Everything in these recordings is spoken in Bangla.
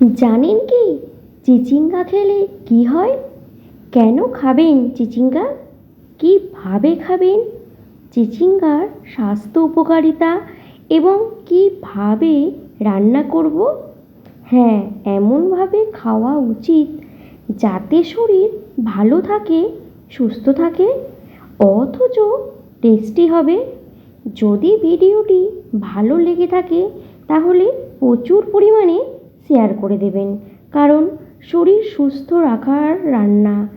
জানেন কি? চিচিঙ্গা খেলে কি হয়? কেন খাবেন চিচিঙ্গা? কীভাবে খাবেন? চিচিঙ্গার স্বাস্থ্য উপকারিতা এবং কীভাবে রান্না করব? হ্যাঁ এমনভাবে খাওয়া উচিত যাতে শরীর ভালো থাকে, সুস্থ থাকে, অথচ টেস্টি হবে। যদি ভিডিওটি ভালো লেগে থাকে, তাহলে প্রচুর পরিমাণে শেয়ার করে দেবেন। কারণ শরীর সুস্থ রাখার রান্না।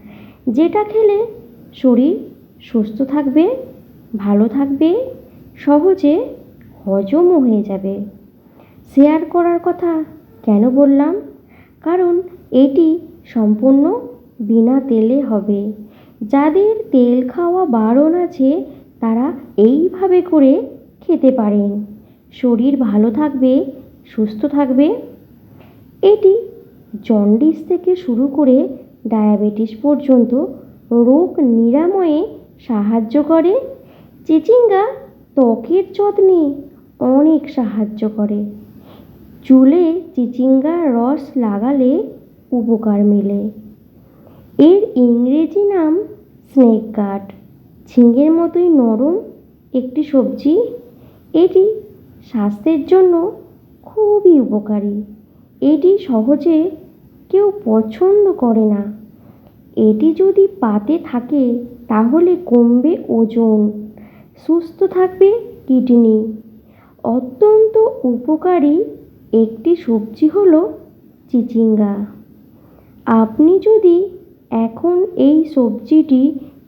যেটা খেলে শরীর সুস্থ থাকবে, ভালো থাকবে, সহজে হজমও হয়ে যাবে। শেয়ার করার কথা কেন বললাম? কারণ এটি সম্পূর্ণ বিনা তেলে হবে। যাদের তেল খাওয়া বারণ আছে, তারা এইভাবে করে খেতে পারেন। শরীর ভালো থাকবে, সুস্থ থাকবে এটি জন্ডিস থেকে শুরু করে ডায়াবেটিস পর্যন্ত রোগ নিরাময়ে সাহায্য করে। চিচিঙ্গা ত্বকের যত্নে অনেক সাহায্য করে। চুলে চিচিঙ্গার রস লাগালে উপকার মেলে। এর ইংরেজি নাম স্নেক গার্ড। ঝিঙের মতোই নরম একটি সবজি। এটি স্বাস্থ্যের জন্য খুবই উপকারী। এটি সহজে কেউ পছন্দ করে না। এটি যদি পাতে থাকে, তাহলে কমবে ওজন। সুস্থ থাকবে কিডনি। অত্যন্ত উপকারী একটি সবজি হলো চিচিঙ্গা। আপনি যদি এখন এই সবজিটি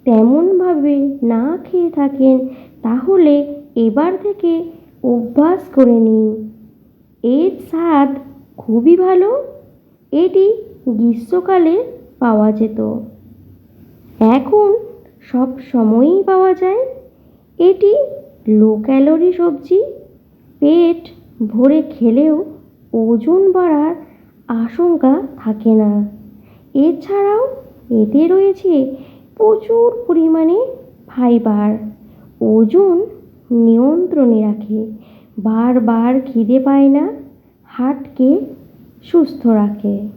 তেমনভাবে না খেয়ে থাকেন, তাহলে এবার থেকে অভ্যাস করে নিন। এর স্বাদ খুবই ভালো। এটি গ্রীষ্মকালে পাওয়া যেত। এখন সব সময়ই পাওয়া যায়। এটি লো ক্যালোরি সবজি। পেট ভরে খেলেও ওজন বাড়ার আশঙ্কা থাকে না। এছাড়াও এতে রয়েছে প্রচুর পরিমাণে ফাইবার। ওজন নিয়ন্ত্রণে রাখে। বারবার খিদে পায় না। হার্টকে সুস্থ রাখে।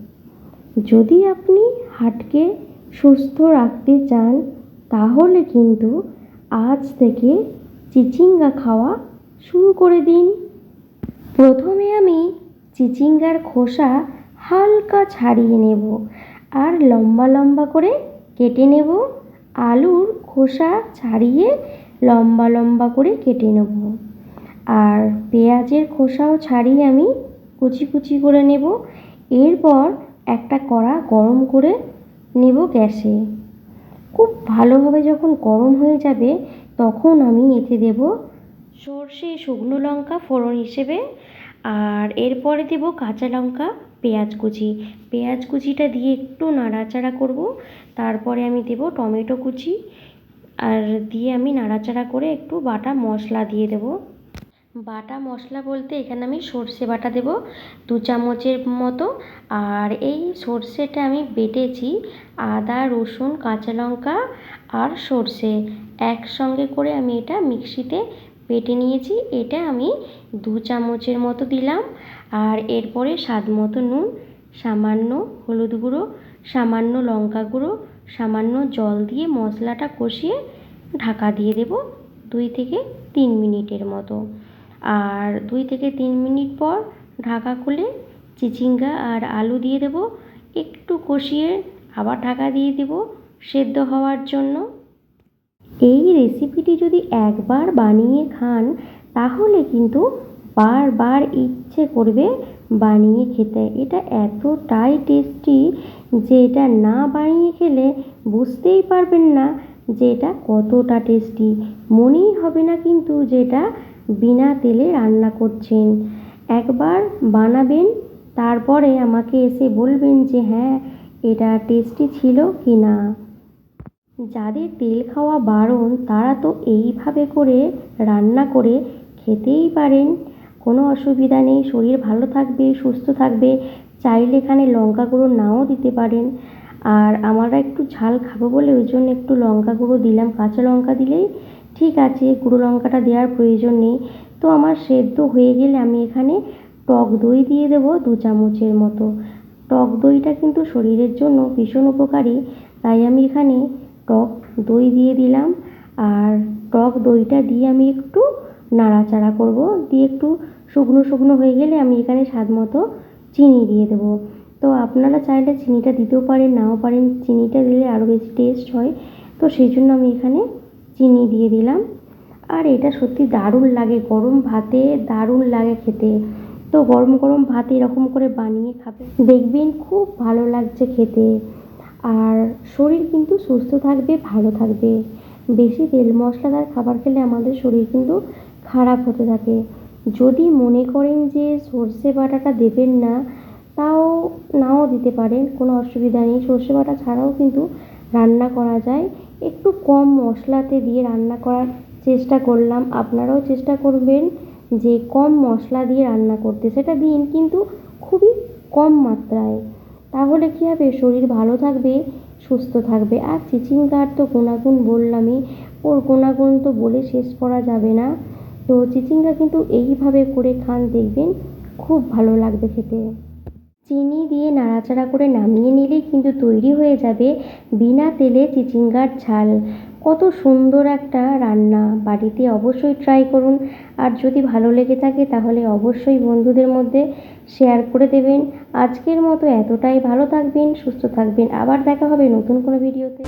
যদি আপনি হার্টকে সুস্থ রাখতে চান, তাহলে কিন্তু আজ থেকে চিচিঙ্গা খাওয়া শুরু করে দিন। প্রথমে আমি চিচিঙ্গার খোসা হালকা ছাড়িয়ে নেব আর লম্বা লম্বা করে কেটে নেব। আলুর খোসা ছাড়িয়ে লম্বা লম্বা করে কেটে নেব। আর পেঁয়াজের খোসাও ছাড়িয়ে আমি কুচি কুচি করে নেব। এরপর একটা কড়া গরম করে নেব গ্যাসে। খুব ভালোভাবে যখন গরম হয়ে যাবে, তখন আমি এতে দেব সর্ষে, শুকনো লঙ্কা ফোড়ন হিসেবে। আর এরপরে দেব কাঁচা লঙ্কা, পেঁয়াজ কুচি। পেঁয়াজ কুচিটা দিয়ে একটু নাড়াচাড়া করব। তারপরে আমি দেব টমেটো কুচি। আর দিয়ে আমি নাড়াচাড়া করে একটু বাটা মশলা দিয়ে দেব। বাটা মশলা বলতে এখানে আমি সর্ষে বাটা দেব দু চামচের মতো। আর এই সর্ষেটা আমি বেটেছি আদা, রসুন, কাঁচা লঙ্কা আর সর্ষে। একসঙ্গে করে আমি এটা মিক্সিতে বেটে নিয়েছি। এটা আমি দু চামচের মতো দিলাম। আর এরপরে স্বাদ মতো নুন, সামান্য হলুদ গুঁড়ো, সামান্য লঙ্কা গুঁড়ো, সামান্য জল দিয়ে মশলাটা কষিয়ে ঢাকা দিয়ে দেব দুই থেকে তিন মিনিটের মতো। আর দুই থেকে তিন মিনিট পর ঢাকা খুলে চিচিঙ্গা আর আলু দিয়ে দেব। একটু কষিয়ে আবার ঢাকা দিয়ে দেব সেদ্ধ হওয়ার জন্য। এই রেসিপিটি যদি একবার বানিয়ে খান, তাহলে কিন্তু বারবার ইচ্ছে করবে বানিয়ে খেতে। এটা এতটাই টেস্টি যে এটা না বানিয়ে খেলে বুঝতেই পারবেন না যে এটা কতটা টেস্টি মনেই হবে না কিন্তু যে এটা বিনা তেলে রান্না করছেন। একবার বানাবেন, তারপরে আমাকে এসে বলবেন যে হ্যাঁ এটা টেস্টি ছিল কি না? যাদের তেল খাওয়া বারণ, তারা তো এইভাবে করে রান্না করে খেতেই পারেন। কোনো অসুবিধা নেই, শরীর ভালো থাকবে, সুস্থ থাকবে। চাইলে এখানে লঙ্কা গুঁড়ো নাও দিতে পারেন। আর আমরা একটু ঝাল খাব বলে, ওই জন্য একটু লঙ্কা গুঁড়ো দিলাম। কাঁচা লঙ্কা দিলেই ঠিক আছে, গুঁড়ো লঙ্কাটা দেওয়ার প্রয়োজন নেই। তো আমার সেদ্ধ হয়ে গেলে আমি এখানে টক দই দিয়ে দেবো দু চামচের মতো। টক দইটা কিন্তু শরীরের জন্য ভীষণ উপকারী, তাই আমি এখানে টক দই দিয়ে দিলাম। আর টক দইটা দিয়ে আমি একটু নাড়াচাড়া করব। দিয়ে একটু শুকনো শুকনো হয়ে গেলে আমি এখানে স্বাদ মতো চিনি দিয়ে দেবো। তো আপনারা চাইলে চিনিটা দিতেও পারেন, নাও পারেন। চিনিটা দিলে আরও বেশি টেস্ট হয়। তো সেই জন্য আমি এখানে চিনি দিয়ে দিলাম। আর এটা সত্যি দারুণ লাগে, গরম ভাতে দারুণ লাগে খেতে। তো গরম গরম ভাত এরকম করে বানিয়ে খাবে। দেখবেন খুব ভালো লাগছে খেতে। আর শরীর কিন্তু সুস্থ থাকবে, ভালো থাকবে। বেশি তেল মশলাদার খাবার খেলে আমাদের শরীর কিন্তু খারাপ হতে থাকে। যদি মনে করেন যে সর্ষে বাটাটা দেবেন না, তাও নাও দিতে পারেন, কোনো অসুবিধা নেই। সর্ষে বাটা ছাড়াও কিন্তু রান্না করা যায়। একটু কম মশলাতে দিয়ে রান্না করার চেষ্টা করলাম। আপনারাও চেষ্টা করবেন যে কম মশলা দিয়ে রান্না করতে, সেটা দিন কিন্তু খুবই কম মাত্রায়। তাহলে কী হবে? শরীর ভালো থাকবে, সুস্থ থাকবে। আর চিচিঙ্গার তো গুণাগুণ বললামই, ওর গুণাগুণ তো বলে শেষ করা যাবে না। তো চিচিঙ্গা কিন্তু এইভাবে করে খান, দেখবেন খুব ভালো লাগবে খেতে। চিনি দিয়ে নাড়াচাড়া করে নামিয়ে নিলেই কিন্তু তৈরি হয়ে যাবে বিনা তেলে চিচিঙ্গার ঝাল। কত সুন্দর একটা রান্না। বাড়িতে অবশ্যই ট্রাই করুন। আর যদি ভালো লেগে থাকে তাহলে অবশ্যই বন্ধুদের মধ্যে শেয়ার করে দেবেন। আজকের মতো এতটাই। ভালো থাকবেন, সুস্থ থাকবেন। আবার দেখা হবে নতুন কোনো ভিডিওতে